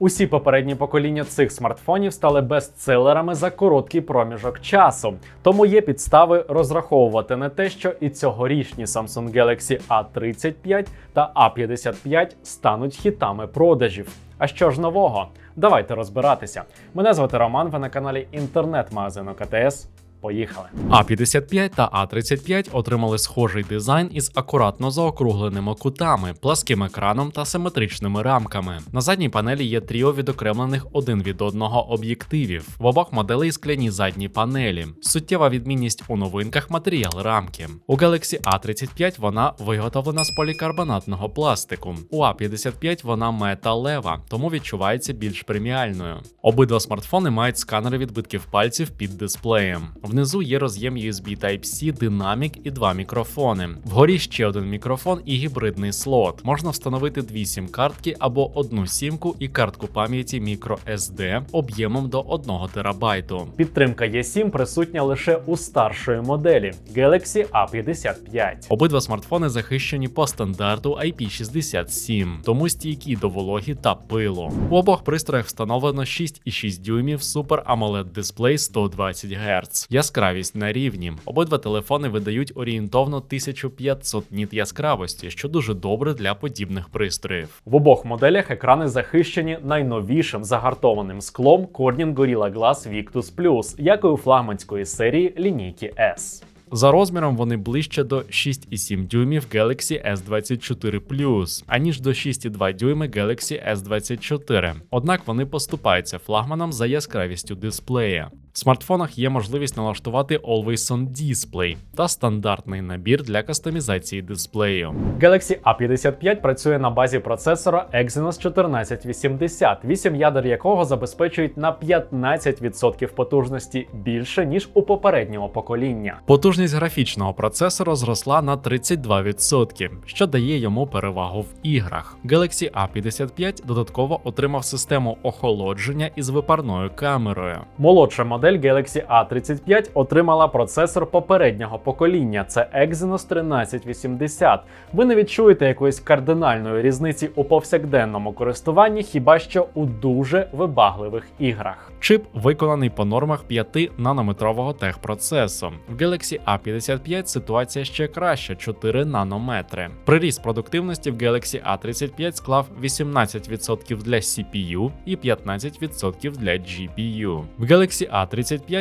Усі попередні покоління цих смартфонів стали бестселерами за короткий проміжок часу, тому є підстави розраховувати на те, що і цьогорічні Samsung Galaxy A35 та A55 стануть хітами продажів. А що ж нового? Давайте розбиратися. Мене звати Роман. Ви на каналі інтернет-магазину КТС. Поїхали. А55 та А35 отримали схожий дизайн із акуратно заокругленими кутами, пласким екраном та симетричними рамками. На задній панелі є тріо відокремлених один від одного об'єктивів. В обох моделей скляні задні панелі. Суттєва відмінність у новинках матеріал рамки. У Galaxy A35 вона виготовлена з полікарбонатного пластику. У A55 вона металева, тому відчувається більш преміальною. Обидва смартфони мають сканери відбитків пальців під дисплеєм. Внизу є роз'єм USB Type-C, динамік і два мікрофони. Вгорі ще один мікрофон і гібридний слот. Можна встановити дві сім-картки або одну сімку і картку пам'яті microSD об'ємом до 1 терабайту. Підтримка E7 присутня лише у старшої моделі Galaxy A55. Обидва смартфони захищені по стандарту IP67, тому стійкі до вологі та пилу. У обох пристроях встановлено 6,6 дюймів Super AMOLED дисплей 120 Гц. Яскравість на рівні. Обидва телефони видають орієнтовно 1500 ніт яскравості, що дуже добре для подібних пристроїв. В обох моделях екрани захищені найновішим загартованим склом Corning Gorilla Glass Victus Plus, як і у флагманської серії лінійки S. За розміром вони ближче до 6,7 дюймів Galaxy S24 Plus, аніж до 6,2 дюйми Galaxy S24. Однак вони поступаються флагманом за яскравістю дисплея. В смартфонах є можливість налаштувати Always On Display та стандартний набір для кастомізації дисплею. Galaxy A55 працює на базі процесора Exynos 1480, 8 ядер якого забезпечують на 15% потужності більше ніж у попереднього покоління. Потужність графічного процесора зросла на 32%, що дає йому перевагу в іграх. Galaxy A55 додатково отримав систему охолодження із випарною камерою. Молодша модель Galaxy A35 отримала процесор попереднього покоління. Це Exynos 1380. Ви не відчуєте якоїсь кардинальної різниці у повсякденному користуванні, хіба що у дуже вибагливих іграх. Чип виконаний по нормах 5-нанометрового техпроцесу. В Galaxy A55 ситуація ще краща 4 нанометри. Приріст продуктивності в Galaxy A35 склав 18% для CPU і 15% для GPU. В Galaxy A35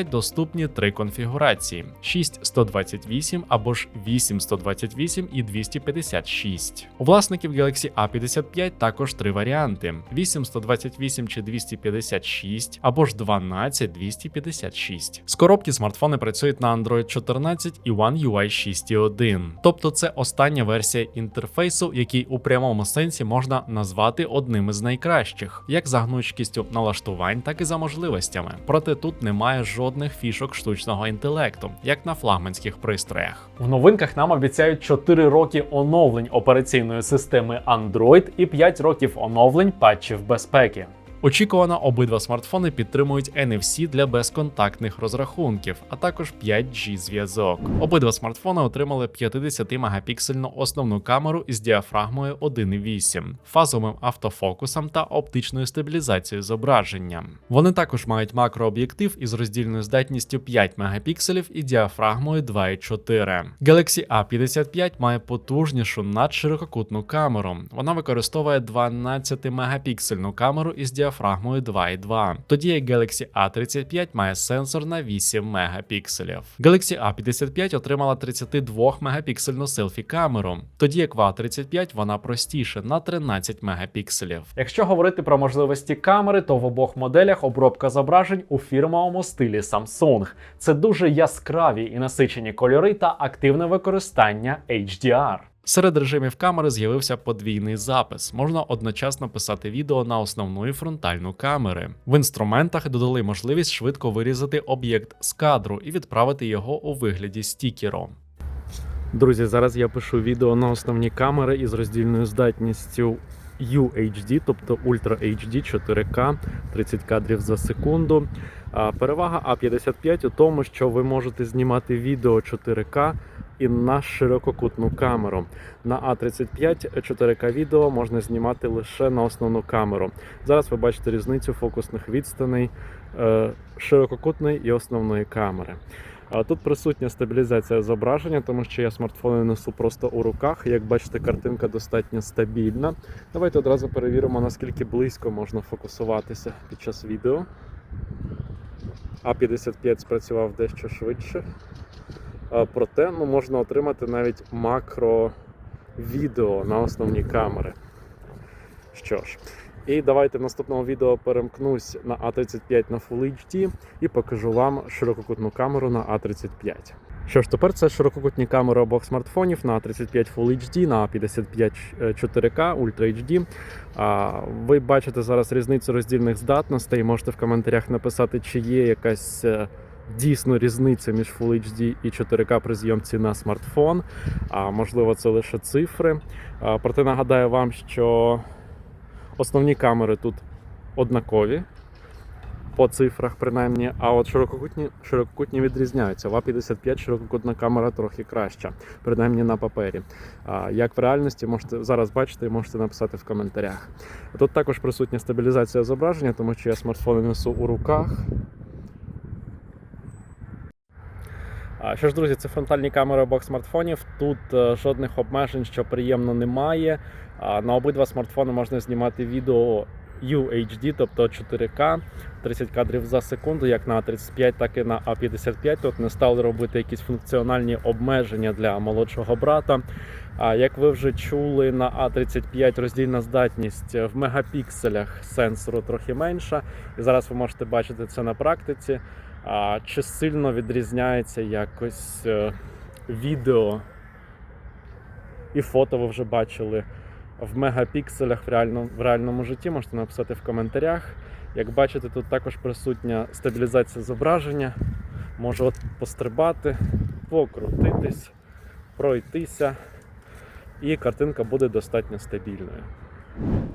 доступні три конфігурації: 6128 або ж 8128 і 256. У власників Galaxy A55 також три варіанти: 8128 чи 256 або ж 12256. З коробки смартфони працюють на Android 14 і One UI 6.1. Тобто це остання версія інтерфейсу, який у прямому сенсі можна назвати одним із найкращих, як за гнучкістю налаштувань, так і за можливостями. Проте тут немає жодних фішок штучного інтелекту, як на флагманських пристроях. В новинках нам обіцяють 4 роки оновлень операційної системи Android і 5 років оновлень патчів безпеки. Очікувано, обидва смартфони підтримують NFC для безконтактних розрахунків, а також 5G зв'язок. Обидва смартфони отримали 50-мегапіксельну основну камеру із діафрагмою 1.8, фазовим автофокусом та оптичною стабілізацією зображення. Вони також мають макрооб'єктив із роздільною здатністю 5 мегапікселів і діафрагмою 2.4. Galaxy A55 має потужнішу надширококутну камеру. Вона використовує 12-мегапіксельну камеру із діафрагмою 2.2, тоді як Galaxy A35 має сенсор на 8 мегапікселів. Galaxy A55 отримала 32 мегапіксельну селфі камеру, тоді як в A35 вона простіше на 13 мегапікселів. Якщо говорити про можливості камери, то в обох моделях обробка зображень у фірмовому стилі Samsung. Це дуже яскраві і насичені кольори та активне використання HDR. Серед режимів камери з'явився подвійний запис. Можна одночасно писати відео на основну і фронтальну камери. В інструментах додали можливість швидко вирізати об'єкт з кадру і відправити його у вигляді стікеру. Друзі, зараз я пишу відео на основні камери із роздільною здатністю UHD, тобто Ultra HD 4K 30 кадрів за секунду. Перевага А55 у тому, що ви можете знімати відео 4К і на ширококутну камеру. На А35 4К відео можна знімати лише на основну камеру. Зараз ви бачите різницю фокусних відстаней е, ширококутної і основної камери. Тут присутня стабілізація зображення, тому що я смартфони несу просто у руках. Як бачите, картинка достатньо стабільна. Давайте одразу перевіримо, наскільки близько можна фокусуватися під час відео. А55 спрацював дещо швидше. А, Проте ну, можна отримати навіть макро відео на основні камери. Що ж, і давайте в наступному відео перемкнусь на А35 на Full HD і покажу вам ширококутну камеру на А35. Що ж, тепер це ширококутні камери обох смартфонів на 35 Full HD, на 55 4K Ultra HD. Ви бачите зараз різницю роздільних здатностей. Можете в коментарях написати, чи є якась е, дійсно різниця між Full HD і 4К при зйомці на смартфон. А можливо, це лише цифри. А, Проте нагадаю вам, що основні камери тут однакові. По цифрах, принаймні, а от ширококутні, ширококутні відрізняються. В А55 ширококутна камера трохи краща, принаймні на папері. А як в реальності можете зараз бачити і можете написати в коментарях. Тут також присутня стабілізація зображення, тому що я смартфони несу у руках. А, Що ж, друзі, це фронтальні камери обох смартфонів. Тут е, жодних обмежень, що приємно, немає. На обидва смартфони можна знімати відео UHD, тобто 4К, 30 кадрів за секунду, як на А35, так і на А55. Тут не стали робити якісь функціональні обмеження для молодшого брата. А як ви вже чули, на А35 роздільна здатність в мегапікселях сенсору трохи менша. І зараз ви можете бачити це на практиці. А чи сильно відрізняється якось е, відео і фото ви вже бачили в мегапікселях в, реально, в реальному житті? Можете написати в коментарях. Як бачите, тут також присутня стабілізація зображення. Можу от пострибати, покрутитись, пройтися, і картинка буде достатньо стабільною.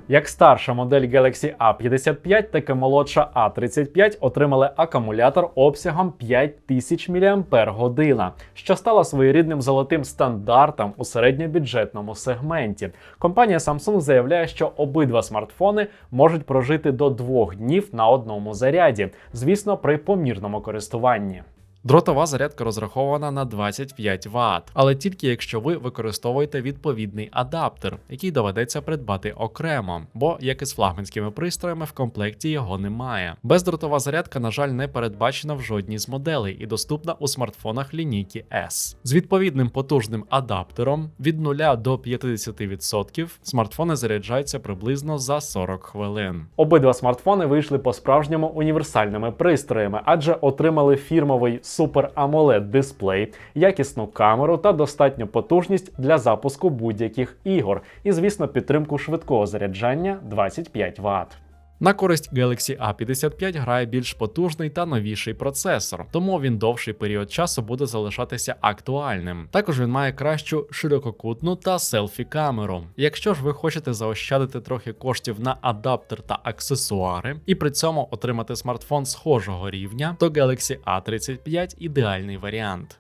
Як старша модель Galaxy A55, так і молодша A35 отримали акумулятор обсягом 5000 мАч, що стало своєрідним золотим стандартом у середньобюджетному сегменті. Компанія Samsung заявляє, що обидва смартфони можуть прожити до двох днів на одному заряді, звісно, при помірному користуванні. Дротова зарядка розрахована на 25 Вт, але тільки якщо ви використовуєте відповідний адаптер, який доведеться придбати окремо, бо як і з флагманськими пристроями в комплекті його немає. Бездротова зарядка, на жаль, не передбачена в жодній з моделей і доступна у смартфонах лінійки S. З відповідним потужним адаптером від 0 до 50% смартфони заряджаються приблизно за 40 хвилин. Обидва смартфони вийшли по-справжньому універсальними пристроями, адже отримали фірмовий Super AMOLED дисплей, якісну камеру та достатню потужність для запуску будь-яких ігор, і, звісно, підтримку швидкого заряджання 25 Вт. На користь Galaxy A55 грає більш потужний та новіший процесор, тому він довший період часу буде залишатися актуальним. Також він має кращу ширококутну та селфі камеру. Якщо ж ви хочете заощадити трохи коштів на адаптер та аксесуари, і при цьому отримати смартфон схожого рівня, то Galaxy A35 ідеальний варіант.